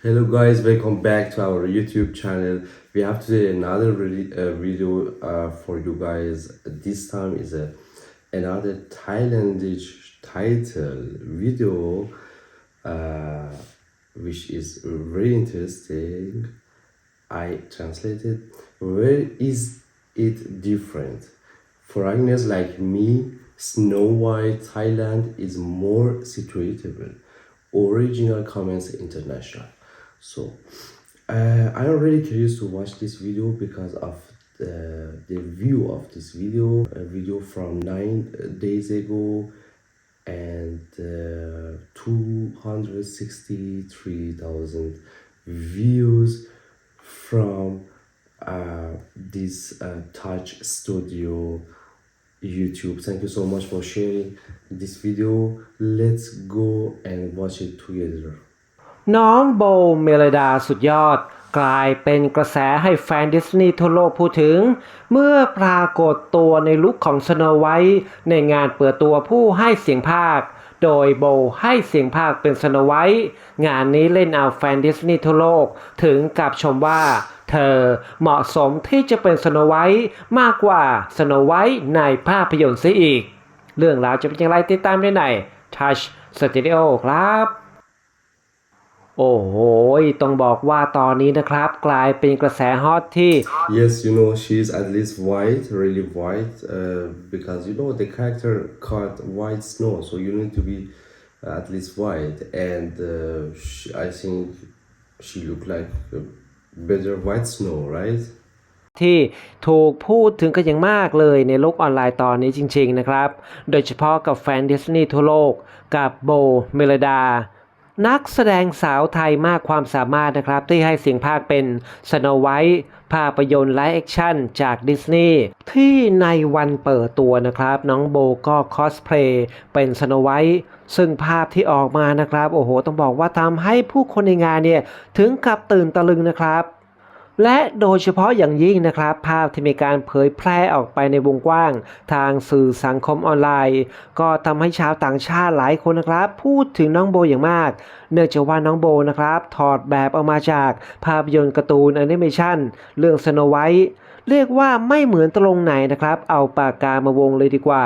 Hello guys, welcome back to our YouTube channel. We have today another uh, video uh, for you guys. This time is a another Thailandish title video, uh, which is very interesting. I translated. Where is it different? For foreigners like me, Snow White Thailand is more situatable. Original Comments International. So uh, I'm really curious to watch this video because of the, the view of this video. A video from nine days ago and uh, 263,000 views from uh, this uh, Touch Studio YouTube. Thank you so much for sharing this video. Let's go and watch it together. น้องโบเมลดาสุดยอด กลายเป็นกระแสให้แฟนดิสนีย์ทั่วโลกพูดถึง เมื่อปรากฏตัวในลุคของสโนไวท์ในงานเปิดตัวผู้ให้เสียงภาค โดยโบให้เสียงภาคเป็นสโนไวท์งานนี้เล่นเอาแฟนดิสนีย์ทั่วโลกถึงกับชมว่าเธอเหมาะสมที่จะเป็นสโนไวท์มากกว่าสโนไวท์ในภาพยนตร์เสียอีก เรื่องราวจะเป็นอย่างไรติดตามได้ใน Touch Studio ครับ โอ้โห ต้องบอกว่าตอนนี้นะครับ กลายเป็นกระแสฮอตที่ Yes, you know, she's at least white, really white, uh, because you know the character called White Snow, so you need to be at least white, and uh, she, I think she looked like a better white snow, right? ที่ถูกพูดถึงกันอย่างมากเลยในโลกออนไลน์ตอนนี้จริง ๆ นะครับ โดยเฉพาะกับแฟนดิสนีย์ทั่วโลกกับโบเมลดา นักแสดงสาวไทยมากความสามารถนะครับ ที่ให้เสียงภาคเป็นสโนไวท์ภาพยนตร์ไลฟ์แอคชั่นจากดิสนีย์ที่ในวันเปิดตัวนะครับ น้องโบก็คอสเพลย์เป็นสโนไวท์ซึ่งภาพที่ออกมานะครับ โอ้โห ต้องบอกว่าทำให้ผู้คนในงานเนี่ย ถึงกับตื่นตะลึงนะครับ และโดยเฉพาะอย่างยิ่งนะครับ ภาพที่มีการเผยแพร่ออกไปในวงกว้าง ทางสื่อสังคมออนไลน์ ก็ทำให้ชาวต่างชาติหลายคนนะครับ พูดถึงน้องโบอย่างมาก เนื่องจากว่าน้องโบนะครับ ถอดแบบออกมาจากภาพยนตร์การ์ตูนแอนิเมชันเรื่องสโนไวท์เรียกว่าไม่เหมือนตรงไหนนะครับ เอาปากกามาวงเลยดีกว่า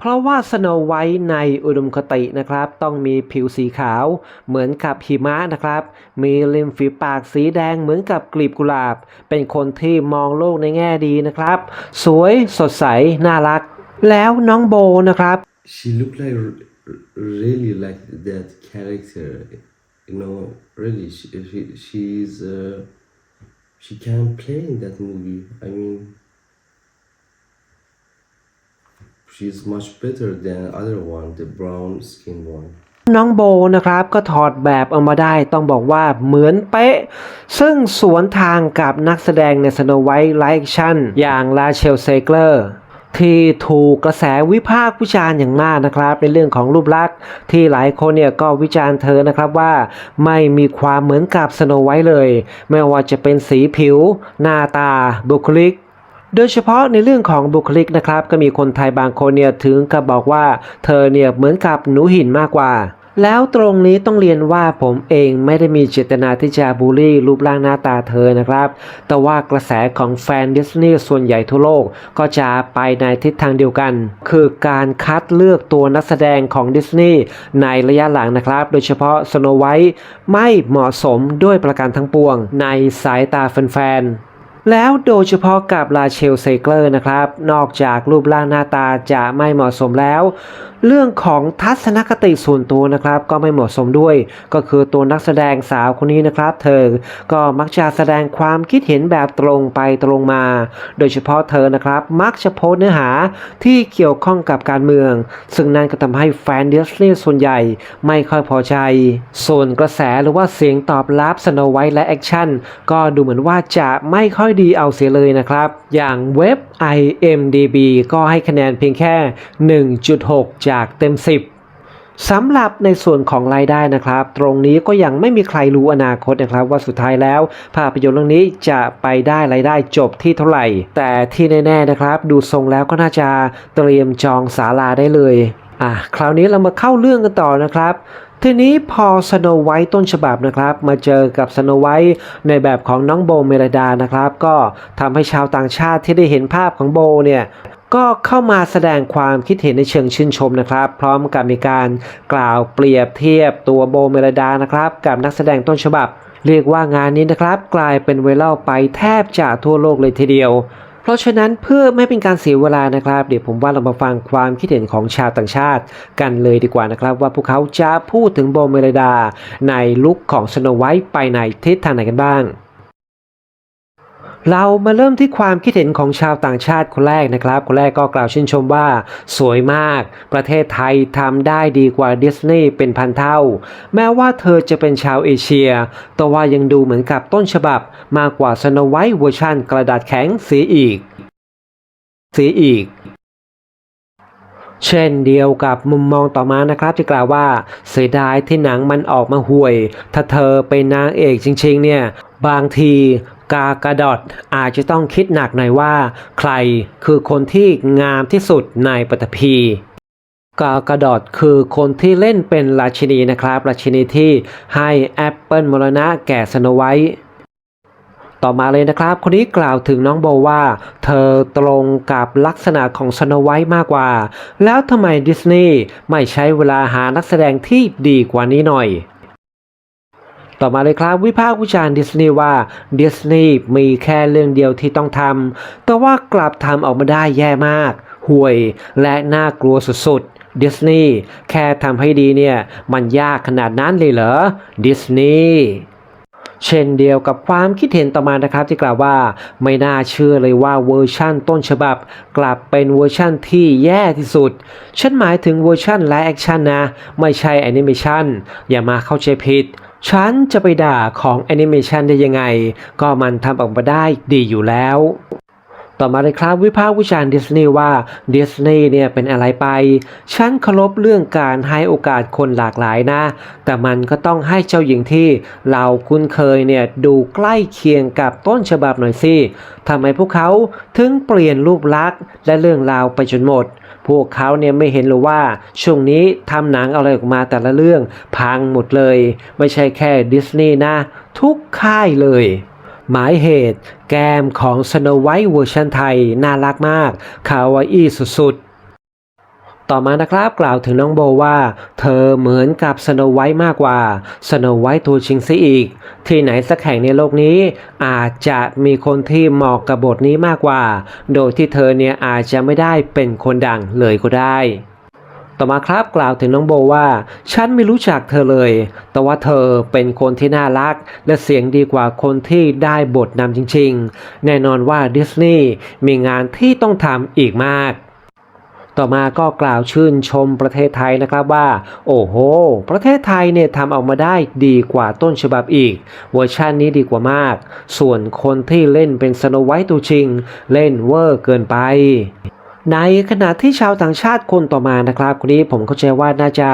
เพราะว่าสโนไวท์ในอุดมคตินะครับ ต้องมีผิวสีขาวเหมือนกับหิมะนะครับ มีริมฝีปากสีแดงเหมือนกับกลีบกุหลาบ เป็นคนที่มองโลกในแง่ดีนะครับ สวยสดใส น่ารัก แล้วน้องโบนะครับ She looked like really like that character, you know. Really, she, she she's uh, she can play in that movie. I mean, she's much better than other one, the brown skin one. น้องโบนะครับก็ถอดแบบเอามาได้ต้องบอกว่าเหมือนเป๊ะ ซึ่งสวนทางกับนักแสดงในสโนไวท์ไลฟ์ชั่นอย่างลาเชลเซเกอร์ที่ถูกกระแสวิพากษ์วิจารณ์อย่างมากนะครับ ในเรื่องของรูปลักษณ์ที่หลายคนเนี่ยก็วิจารณ์เธอนะครับว่าไม่มีความเหมือนกับสโนไวท์เลย ไม่ว่าจะเป็นสีผิว หน้าตาบุคลิก โดยเฉพาะในเรื่องของบุคลิกนะครับ ก็มีคนไทยบางคนเนี่ยถึงกับบอกว่าเธอเนี่ยเหมือนกับหนูหินมากกว่า แล้วตรงนี้ต้องเรียนว่าผมเองไม่ได้มีเจตนาที่จะบูลลี่รูปร่างหน้าตาเธอนะครับ แต่ว่ากระแสของแฟนดิสนีย์ส่วนใหญ่ทั่วโลกก็จะไปในทิศทางเดียวกัน คือการคัดเลือกตัวนักแสดงของดิสนีย์ในระยะหลังนะครับ โดยเฉพาะสโนไวท์ไม่เหมาะสมด้วยประการทั้งปวง ในสายตาแฟนๆ แล้วโดยเฉพาะกับลาเชลเซเกอร์นะครับ นอกจากรูปร่างหน้าตาจะไม่เหมาะสมแล้ว เรื่องของทัศนคติส่วนตัวนะครับ ก็ไม่เหมาะสมด้วย ก็คือตัวนักแสดงสาวคนนี้นะครับ เธอก็มักจะแสดงความคิดเห็นแบบตรงไปตรงมา โดยเฉพาะเธอนะครับ มักจะโพสเนื้อหาที่เกี่ยวข้องกับการเมือง ซึ่งนั่นก็ทำให้แฟนดิสนีย์ส่วนใหญ่ ไม่ค่อยพอใจ ส่วนกระแสหรือว่าเสียงตอบรับสโนไวท์และแอคชั่นก็ดูเหมือนว่าจะไม่ค่อยอยดีเอาเสียเลยนะครับ อย่างเว็บ IMDB ก็ให้คะแนนเพียงแค่ 1.6 จากเต็ม 10สำหรับในส่วนของรายได้นะครับ ตรงนี้ก็ยังไม่มีใครรู้อนาคตนะครับ ว่าสุดท้ายแล้ว ภาพยนตร์เรื่องนี้จะไปได้รายได้จบที่เท่าไหร่ แต่ที่แน่ๆนะครับ ดูทรงแล้วก็น่าจะเตรียมจองศาลาได้เลยอะคราวนี้เรามาเข้าเรื่องกันต่อนะครับ ทีนี้พอสโนไวท์ต้นฉบับนะครับ มาเจอกับสโนไวท์ในแบบของน้องโบเมลดานะครับ ก็ทำให้ชาวต่างชาติที่ได้เห็นภาพของโบเนี่ยก็เข้ามาแสดงความคิดเห็นในเชิงชื่นชมนะครับ พร้อมกับมีการกล่าวเปรียบเทียบตัวโบเมลดานะครับ กับนักแสดงต้นฉบับ เรียกว่างานนี้นะครับ กลายเป็นไวรัลไปแทบจะทั่วโลกเลยทีเดียว เพราะฉะนั้นเพื่อไม่เป็นการเสียเวลานะครับ เดี๋ยวผมว่าเรามาฟังความคิดเห็นของชาวต่างชาติกันเลยดีกว่านะครับ ว่าพวกเขาจะพูดถึงโบเมลดาในลุคของสโนไวท์ไปในทิศทางไหนกันบ้าง เรามาเริ่มที่ความคิดเห็นของชาวต่างชาติคนแรกนะครับ คนแรกก็กล่าวชื่นชมว่า สวยมาก ประเทศไทยทำได้ดีกว่าดิสนีย์เป็นพันเท่า แม้ว่าเธอจะเป็นชาวเอเชีย แต่ว่ายังดูเหมือนกับต้นฉบับ มากกว่าสโนไวท์เวอร์ชันกระดาษแข็งเสียอีก เสียอีกเช่นเดียวกับมุมมองต่อมานะครับที่กล่าวว่าเสียดายที่หนังมันออกมาห่วย ถ้าเธอเป็นนางเอกจริงๆเนี่ย บางที กากระดอดอาจจะต้องคิดหนักหน่อยว่า ใครคือคนที่งามที่สุดในปฐพีกากระดอดคือคนที่เล่นเป็นราชินีนะครับ ราชินีที่ให้แอปเปิลมรณะแก่สโนไวท์ต่อมาเลยนะครับ คนนี้กล่าวถึงน้องโบว่า เธอตรงกับลักษณะของสโนไวท์มากกว่า แล้วทำไมดิสนีย์ไม่ใช้เวลาหานักแสดงที่ดีกว่านี้หน่อย ต่อมาเลยครับวิพากษ์วิจารณ์ดิสนีย์ว่าดิสนีย์มีแค่เรื่องเดียวที่ต้องทำแต่ว่ากลับทำออกมาได้แย่มากห่วยและน่ากลัวสุดๆดิสนีย์แค่ทำให้ดีเนี่ย มันยากขนาดนั้นเลยเหรอ ดิสนีย์เช่นเดียวกับความคิดเห็นต่อมานะครับที่กล่าวว่าไม่น่าเชื่อเลยว่าเวอร์ชั่นต้นฉบับ กลับเป็นเวอร์ชั่นที่แย่ที่สุด ฉันหมายถึงเวอร์ชั่นไลฟ์แอคชั่นนะ ไม่ใช่แอนิเมชั่นอย่ามาเข้าใจผิด ฉันจะไปด่าของแอนิเมชันได้ยังไง ก็มันทำออกมาได้ดีอยู่แล้ว ต่อมาเลยครับวิพากษ์วิจารณ์ดิสนีย์ว่าดิสนีย์เนี่ยเป็นอะไรไป ฉันเคารพเรื่องการให้โอกาสคนหลากหลายนะ แต่มันก็ต้องให้เจ้าหญิงที่เราคุ้นเคยเนี่ยดูใกล้เคียงกับต้นฉบับหน่อยสิทำไมพวกเขาถึงเปลี่ยนรูปลักษณ์และเรื่องราวไปจนหมด พวกเขาเนี่ยไม่เห็นหรือว่าช่วงนี้ทำหนังอะไรออกมาแต่ละเรื่องพังหมดเลย ไม่ใช่แค่ดิสนีย์นะ ทุกค่ายเลย หมายเหตุ แก้มของสโนไวท์เวอร์ชันไทย น่ารักมาก คาวาอี้สุดๆ ต่อมานะครับกล่าวถึงน้องโบว่า เธอเหมือนกับสโนไวท์มากกว่า สโนไวท์ตัวจริงซะอีก ที่ไหนสักแห่งในโลกนี้ อาจจะมีคนที่เหมาะกับบทนี้มากกว่า โดยที่เธอเนี่ยอาจจะไม่ได้เป็นคนดังเลยก็ได้ ต่อมาครับกล่าวถึงน้องโบว่า ฉันไม่รู้จักเธอเลย แต่ว่าเธอเป็นคนที่น่ารัก และเสียงดีกว่าคนที่ได้บทนำจริงๆ แน่นอนว่าดิสนีย์มีงานที่ต้องทำอีกมากต่อมาก็กล่าวชื่นชมประเทศไทยนะครับว่า โอ้โห ประเทศไทยเนี่ยทำออกมาได้ดีกว่าต้นฉบับอีก เวอร์ชันนี้ดีกว่ามาก ส่วนคนที่เล่นเป็นสโนไวท์ตัวจริง เล่นเวอร์เกินไป ในขณะที่ชาวต่างชาติคนต่อมานะครับคนนี้ผมเข้าใจว่าน่าจะ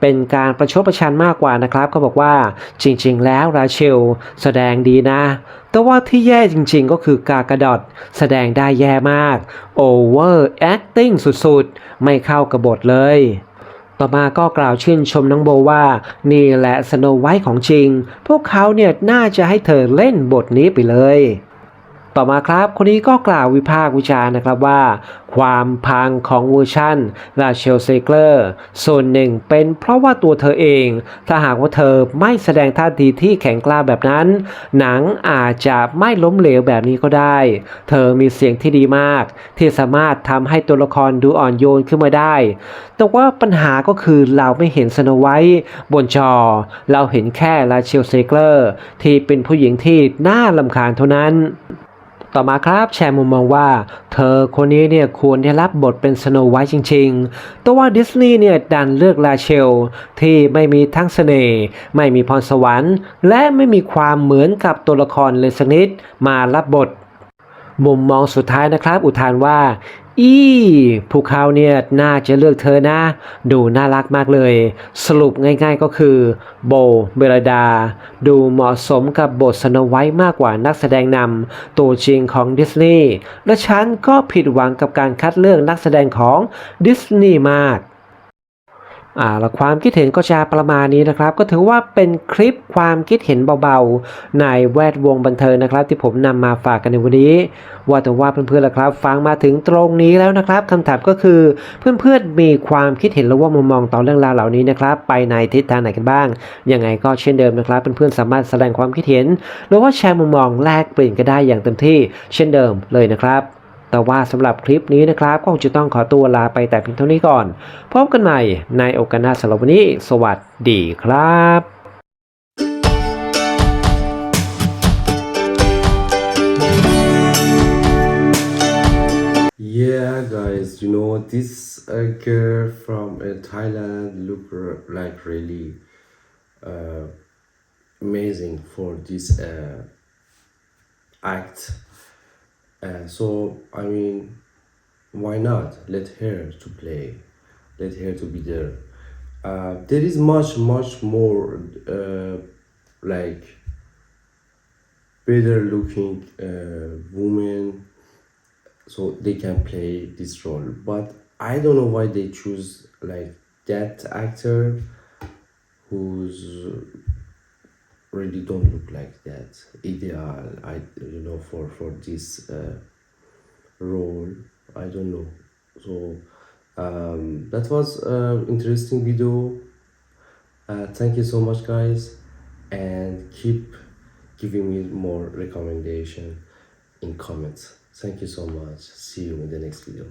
เป็นการประชดประชันมากกว่านะครับเขาบอกว่าจริง ๆ แล้วราเชลแสดงดีนะ แต่ว่าที่แย่จริง ๆ ก็คือกากระดอดแสดงได้แย่มาก over acting สุดๆ ไม่เข้ากับบทเลยต่อมาก็กล่าวชื่นชมน้องโบว่า นี่แหละสโนไวท์ของจริง พวกเขาเนี่ยน่าจะให้เธอเล่นบทนี้ไปเลย ต่อมาครับ คนนี้ก็กล่าววิพากษ์วิจารณ์นะครับว่า ความพังของเวอร์ชันราเชลเซเกอร์ส่วนหนึ่งเป็นเพราะว่าตัวเธอเอง ถ้าหากว่าเธอไม่แสดงท่าทีที่แข็งกล้าแบบนั้น หนังอาจจะไม่ล้มเหลวแบบนี้ก็ได้ เธอมีเสียงที่ดีมาก ที่สามารถทำให้ตัวละครดูอ่อนโยนขึ้นมาได้ แต่ว่าปัญหาก็คือเราไม่เห็นสโนไวท์บนจอ เราเห็นแค่ราเชลเซเกอร์ที่เป็นผู้หญิงที่น่าลำคาญเท่านั้น ต่อมาครับแชร์มุมมองว่า เธอคนนี้เนี่ยควรได้รับบทเป็นสโนไวท์จริงๆ แต่ว่าดิสนีย์เนี่ยดันเลือกลาเชล ที่ไม่มีทั้งเสน่ห์ไม่มีพรสวรรค์ และไม่มีความเหมือนกับตัวละครเลยสักนิดมารับบทมุมมองสุดท้ายนะครับ อุทานว่า อีภูเขาเนี่ยน่าจะเลือกเธอนะ ดูน่ารักมากเลย สรุปง่ายๆก็คือ โบเบลดา ดูเหมาะสมกับบทสนไว้มากกว่านักแสดงนำตัวจริงของดิสนีย์และฉันก็ผิดหวังกับการคัดเลือกนักแสดงของดิสนีย์มาก อ่าแล้วความคิดเห็นก็จะประมาณนี้นะครับ ก็ถือว่าเป็นคลิปความคิดเห็นเบาๆ ในแวดวงบันเทิงนะครับ ที่ผมนำมาฝากกันในวันนี้ ว่าแต่ว่าเพื่อนๆล่ะครับ ฟังมาถึงตรงนี้แล้วนะครับคำถามก็คือเพื่อนๆมีความคิดเห็นหรือว่ามุมมองต่อเรื่องราวเหล่านี้นะครับ ไปในทิศทางไหนกันบ้างยังไงก็เช่นเดิมนะครับเพื่อนๆสามารถแสดงความคิดเห็น หรือว่าแชร์มุมมองแลกเปลี่ยนกันได้อย่างเต็มที่ เช่นเดิมเลยนะครับ แต่ว่าสำหรับคลิปนี้นะครับก็คงจะต้องขอตัวลาไปแต่เพียงเท่านี้ก่อน พบกันใหม่ในโอกาสหน้าสำหรับวันนี้ สวัสดีครับ Yeah, guys, you know this uh, girl from uh, Thailand look like really uh, amazing for this uh, act. So I mean, why not? Let her to play, let her to be there. Uh, there is much much more uh, like better looking uh, so they can play this role. But i don't know why they choose like that actor who's really don't look like that. Ideal i you know for for this uh, role. I don't know. So um, that was uh, interesting video. Uh, thank you so much guys. And keep giving me more recommendation in comments. Thank you so much. See you in the next video